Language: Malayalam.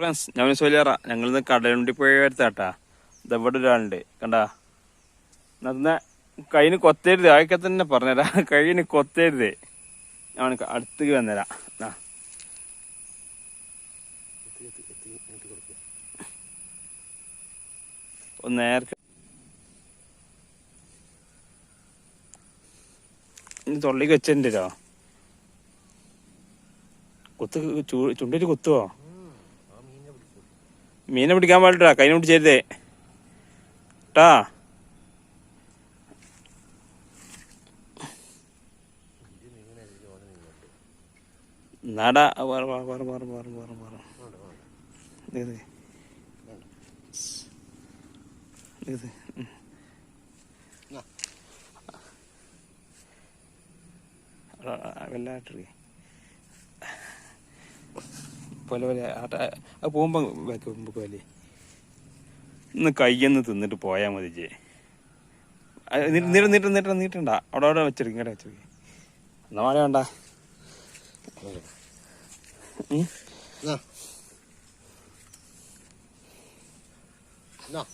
ഫ്രണ്ട്സ് ഞാൻ സോലിയാറ ഞങ്ങളിന്ന് കടലുണ്ടി പോയ അടുത്താട്ടാ ഇതെവിടെ ഒരാളുണ്ട്? കണ്ടാ? നന്ന കൈന് കൊത്തരുത്. ആയൊക്കെ തന്നെ പറഞ്ഞുതരാ കൈന് കൊത്തരുത്. ഞാൻ അടുത്തേക്ക് വന്നുതരാം ആ തൊള്ളിക്ക് വെച്ചിട്ടുണ്ടോ കുത്ത് ചുണ്ടിട്ട് കുത്തുവോ? മീനെ പിടിക്കാൻ പാടില്ല കൈനെ പിടിച്ചരുതേ. ട്ടാ. നാടാ വേറെ വേറെ വേറെ വേറെ വേറെ വേറെ വേറെ ഇത് ഇത്. ഇത് ഉം. ആ, ആ, വല്ലാട്ടിരി പോലെ പോലെ. അത് പോകുമ്പോൾ വെക്കുമ്പോൾ പോലെ. ഇന്ന് കയ്യെന്ന് തിന്നിട്ട് പോയാൽ മതി ജേ. നീട്ട നീട്ട നീട്ട നീട്ടണ്ട. അവിടെ അവിടെ വെച്ചിരിക്കും കേട്ടോ വെച്ചിരിക്കും എന്നാ മഴ വേണ്ട. എന്നാ?